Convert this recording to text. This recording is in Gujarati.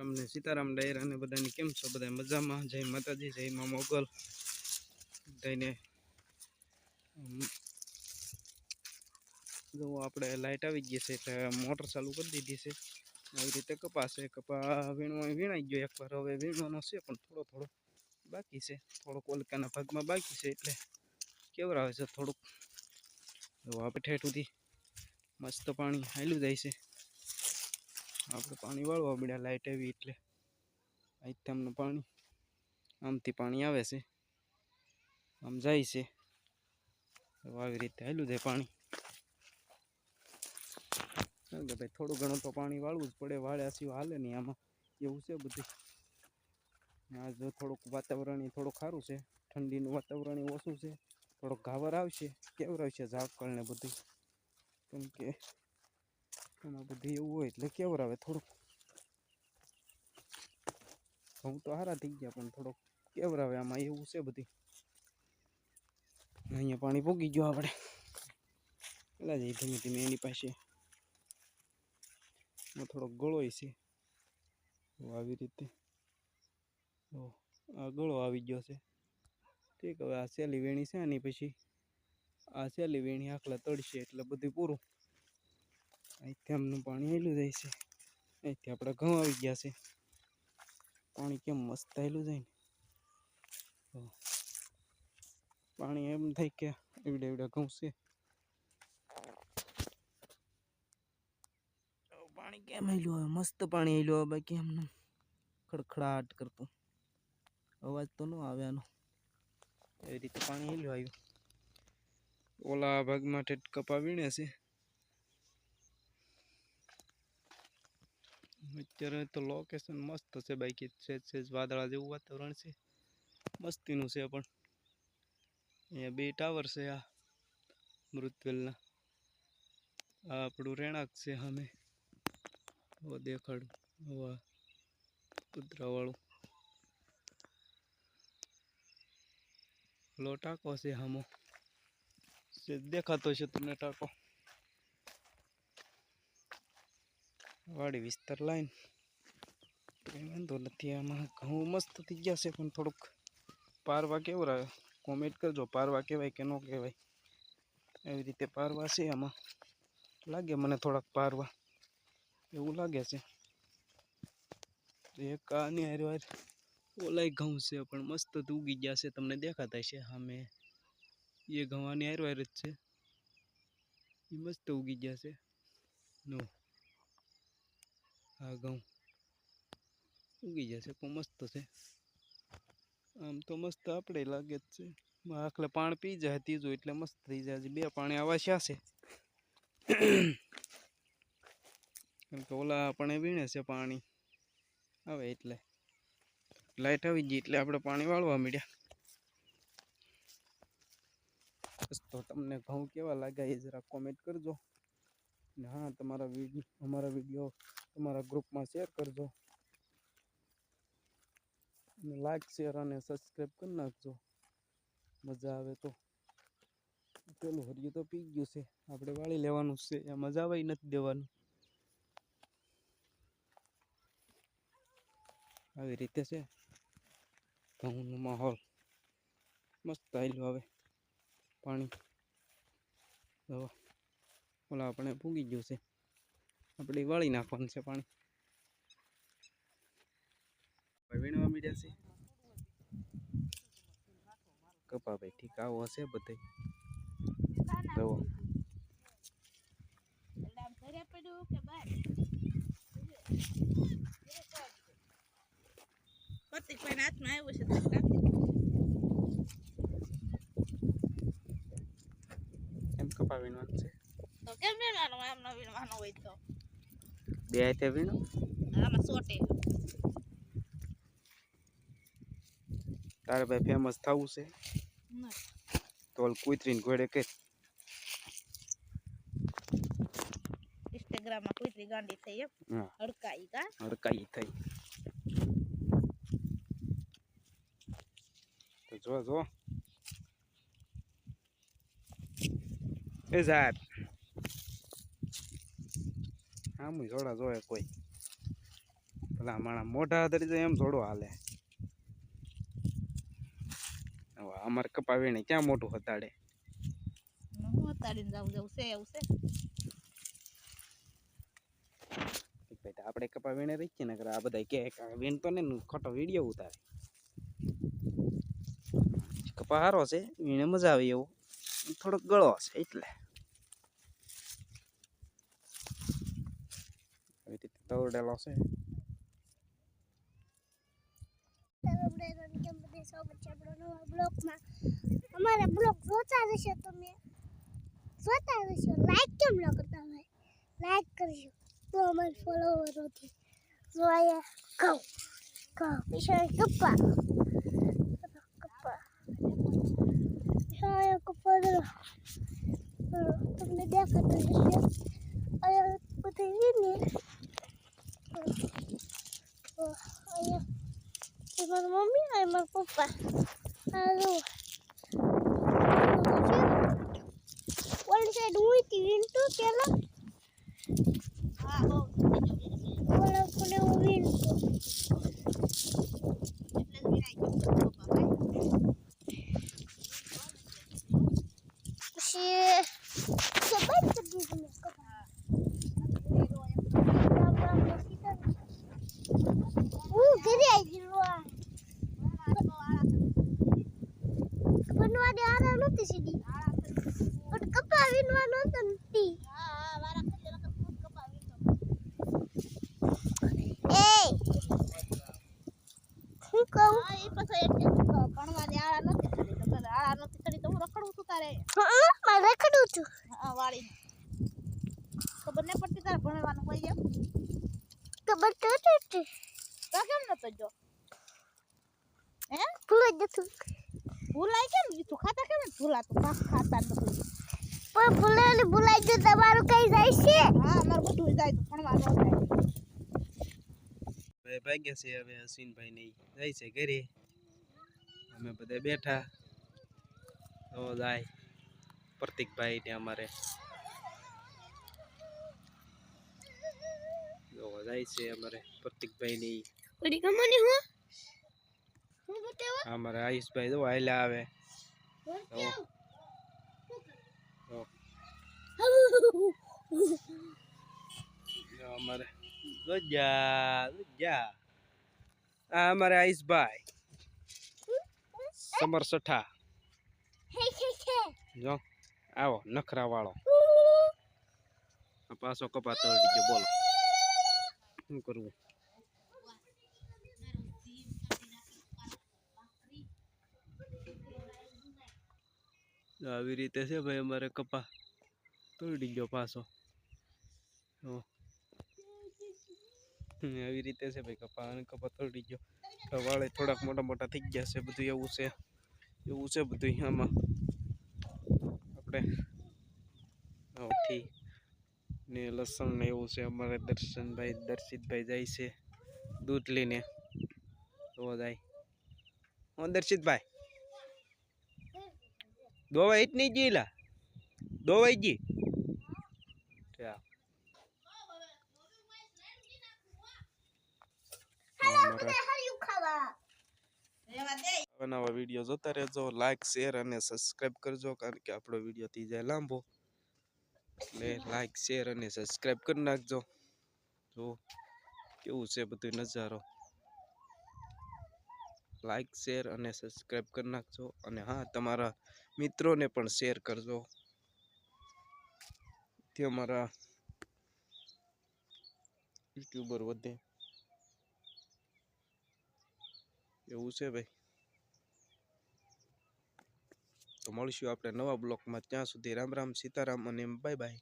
તમને સીતારામ ડાયરા અને બધાની કેમ છો? બધા મજામાં? જય માતાજી, જય મા મોગલ. થઈને જો આપણે લાઇટ આવી ગઈ છે એટલે મોટર ચાલુ કરી દીધી છે. આવી રીતે કપા છે કપા વીણવા વીણાઈ ગયો એકવાર. હવે વીણવાનો છે પણ થોડો થોડો બાકી છે. થોડોક ઓલકાના ભાગમાં બાકી છે એટલે કેવરાવે છે થોડુંક. આપણે ઠેઠ સુધી મસ્ત પાણી હાલ્યું જાય છે. આપણે પાણી વાળવા મળ્યા લાઇટ આવી એટલે. અહીંથી અમને પાણી, આમથી પાણી આવે છે. આમ જાય છે. આવી રીતે હાલ્યું જાય પાણી. ભાઈ થોડું ઘણું તો પાણી વાળવું જ પડે, વાળ્યા સિવાય હાલે નહીં આમાં. એવું છે બધું. આ જો થોડુંક વાતાવરણ થોડું સારું છે. ઠંડીનું વાતાવરણ ઓછું છે. થોડોક ઘાવર આવશે, કેવર આવશે ઝાકળ ને બધું કેમ કે એમાં બધું એવું હોય એટલે કેવું આવે થોડુંક. ઘઉં તો સારા થઈ ગયા પણ થોડોક કેવરાવે આમાં એવું છે બધી. અહીંયા પાણી પૂગી ગયું આપણે પેલા જઈ ધીમે ધીમે એની પાસે થોડોક ગળોય છે. આવી રીતે આ ગળો આવી ગયો છે. ઠીક, હવે આ સેલી વેણી છે આની પછી આ સેલી વેણી આખલા તળશે એટલે બધું પૂરું. અહીંથી આમનું પાણી હેલું જાય છે. અહીંથી આપણે ઘઉં આવી ગયા છે. પાણી કેમ મસ્ત હેલું જાય ને? પાણી એમ થાય કે એવડે એવડા ઘઉં છે. પાણી કેમ હેલું આવે? મસ્ત પાણી હેલું આવે બાકી એમનું ખડખડાટ કરતું. અવાજ તો ન આવે આનો. એવી રીતે પાણી હેલું આવ્યું. ઓલા ભાગમાં ઠેઠ કપા વીણે છે. અત્યારે તો લોકેશન મસ્ત છે બાકી સેજ સેજ વાદળા જેવું વાતાવરણ છે. મસ્તીનું છે પણ. અહીંયા બે ટાવર છે આ મૃતવેલના. આ આપણું રહેણાંક છે સામે. હવે દેખાડું હવે કુતરાવાળું. લો ટાંકો છે સામો દેખાતો છે તમને ટાંકો. વાડી વિસ્તાર લાઈન. વાંધો નથી, આમાં ઘઉં મસ્ત થઈ ગયા છે, પણ થોડુંક પારવા કેવું રહે કોમેન્ટ કરજો, પારવા કહેવાય કે ન કહેવાય. એવી રીતે પારવા છે આમાં. લાગે મને થોડાક પારવા. એવું લાગે છે. એક આની હારે હારે ઓલાય ઘઉં છે, પણ મસ્ત ઉગી ગયા છે, તમને દેખાતા છે સામે એ ઘઉં આની હારે હારે જ છે. એ મસ્ત ઉગી ગયા છે. નો. આ ઘઉં ઉગી જશે, પણ મસ્ત છે. આમ તો મસ્ત આપણે લાગે જ છે. આખલે પાણી પી જાય ત્રીજું એટલે મસ્ત થઈ જાય. બે પાણી આવાશ્યા છે કેમ કે ઓલા આપણે વીણે છે પાણી. આવે એટલે. લાઈટ આવી ગઈ એટલે આપણે પાણી વાળવા મળ્યા તો તમને ઘઉં કેવા લાગ્યા એ જરા કોમેન્ટ કરજો. હા, તમારા વીડિયો અમારા વીડિયો તમારા ગ્રુપમાં શેર કરજો. અને લાઈક શેર અને સબસ્ક્રાઈબ કરી નાખજો. મજા આવે તો. પેલું હરિયું તો પી ગયું છે. આપણે વાળી લેવાનું છે. એ મજા આવે નથી દેવાનું. આવી રીતે છે. ઘઉંનો માહોલ. મસ્ત આવેલું આવે પાણી. ઓલા આપણે પૂગી ગયું છે. આપણે વાળી નાખવાનું છે પાણી. વીણવા મીડ્યા છે? કપા ભાઈ ઠીક આવો હશે બધે. જવો ઘરે પડ્યું કે બહાર પ્રતિકભાઈના હાથમાં આવ્યું છે એમ કપા વીણવાનું છે? તો કેમ વીણવાનું? એમ ન વીણવાનું હોય તો. બે હાથે વીણો? આમાં સોટે. તારે ભાઈ ફેમસ થવું છે? ના. તો કુતરીને ઘોડે કે. ઇન્સ્ટાગ્રામમાં કુતરી ગાંડી થઈ એમ. હડકાઈ કા? હડકાઈ થઈ. તો જો જો. એ સાહેબ. આમ જોડા જોયે કોઈ. પેલા માણા મોઢા તરી જાય એમ જોડો હાલે. અમારે કપાવીને ક્યાં મોટું હતાડે? હું અતાડીને જાઉં જાઉં છે એવું છે. ભાઈ તો આપણે કપાવીને રહી છીએ ને આ બધા કે વીણ વીણતો ને ને ખોટો વીડિયો ઉતારે. કપા સારો છે વીણે મજા આવે એવો. થોડોક ગળો છે એટલે આવી રીતે તવડેલો છે અમારા બ્લોગ જોતા રહેશો તમે જોતા રહેશો લાઈક કેમ ન કરતા હોય લાઈક કરજો તો અમારે ફોલોવર વિશાળ કપ્પા કપ્પા વિશાળ કપ્પા તમને દેખાતો હશે અહીંયા બધી વીને તો અહીંયા એ મારી મમ્મી અને મારા પપ્પા હાલો ઓલી સાઈડ હું હતી વિનતો પેલા હા બહુ ઓલા કોને હું વિનતો એટલે જ વિરાઈ ગયું પપ્પા ભાઈ. પછી સબાઈ કરી દીધું મેં કપા હું ઘરે આવી ગયો આ બનવાની નહોતી સીધી પણ કપા વીણવાનો હતો નથી એ! હું કહું? એ પછી એક દિવસ તો આળા નથી ચડી તો આળા નથી ચડી તો હું રખડું છું તારે? હા મારે રખડું છું. હા વાળી ખબર નહીં પડતી તારે ભણવાનું હોય એમ? ખબર તો હતી. તો કેમ નતો જો હે? ભૂલાઈ જતું. ભૂલાય કેમ બીજું ખાતા કેમ ભૂલાતું પાક ખાતા નથી. પણ ભૂલાઈ ભૂલાય ગયું તમારું કઈ જાય છે? હા અમારું બધું જાય તો પણ જાય. ભાઈ ભાગ્યા છે હવે અશ્વિનભાઈ ને જાય છે ઘરે. અમે બધા બેઠા. તો જાય. પ્રતિકભાઈ ને અમારે. જાય છે અમારે પ્રતિકભાઈ ની પડી ગમો ને હું? અમારે આયુષભાઈ તો આયલા આવે. અમારે ગજા ગજા આ અમારે આયુષભાઈ. સમર જો, આવો નખરા વાળો પાછો કપાતો બોલો. શું કરવું? આવી રીતે છે ભાઈ અમારે કપા. તોડી ગયો પાછો. આવી રીતે છે ભાઈ કપા અને કપા તોડી ગયો. વાળે થોડાક મોટા મોટા થઈ ગયા છે, બધું એવું છે. એવું છે બધું આમાં આપણે થી ને લસણ ને એવું છે, અમારે દર્શનભાઈ, દર્શિતભાઈ જાય છે. દૂધ લઈને. તો જાય. હું, દર્શિતભાઈ. દોવાઈ જ નહીં ગયેલા દોવાઈ ગઈ ચા. અમારા હરિયું ખાવા રેવા દે નવા નવા વીડિયો જોતા રહેજો લાઈક શેર અને સબસ્ક્રાઇબ કરજો કારણ કે આપણો વીડિયો થઈ જાય લાંબો એટલે લાઈક શેર અને સબસ્ક્રાઇબ કરી નાખજો જો કેવું છે બધું નજારો લાઈક, શેર અને સબસ્ક્રાઈબ કરી નાખજો. અને હા, તમારા મિત્રોને પણ શેર કરજો. તે અમારા યુટ્યુબર વધે. એવું છે ભાઈ. તો મળીશું આપણે નવા બ્લોકમાં. ત્યાં સુધી રામ રામ, સીતારામ અને બાય બાય.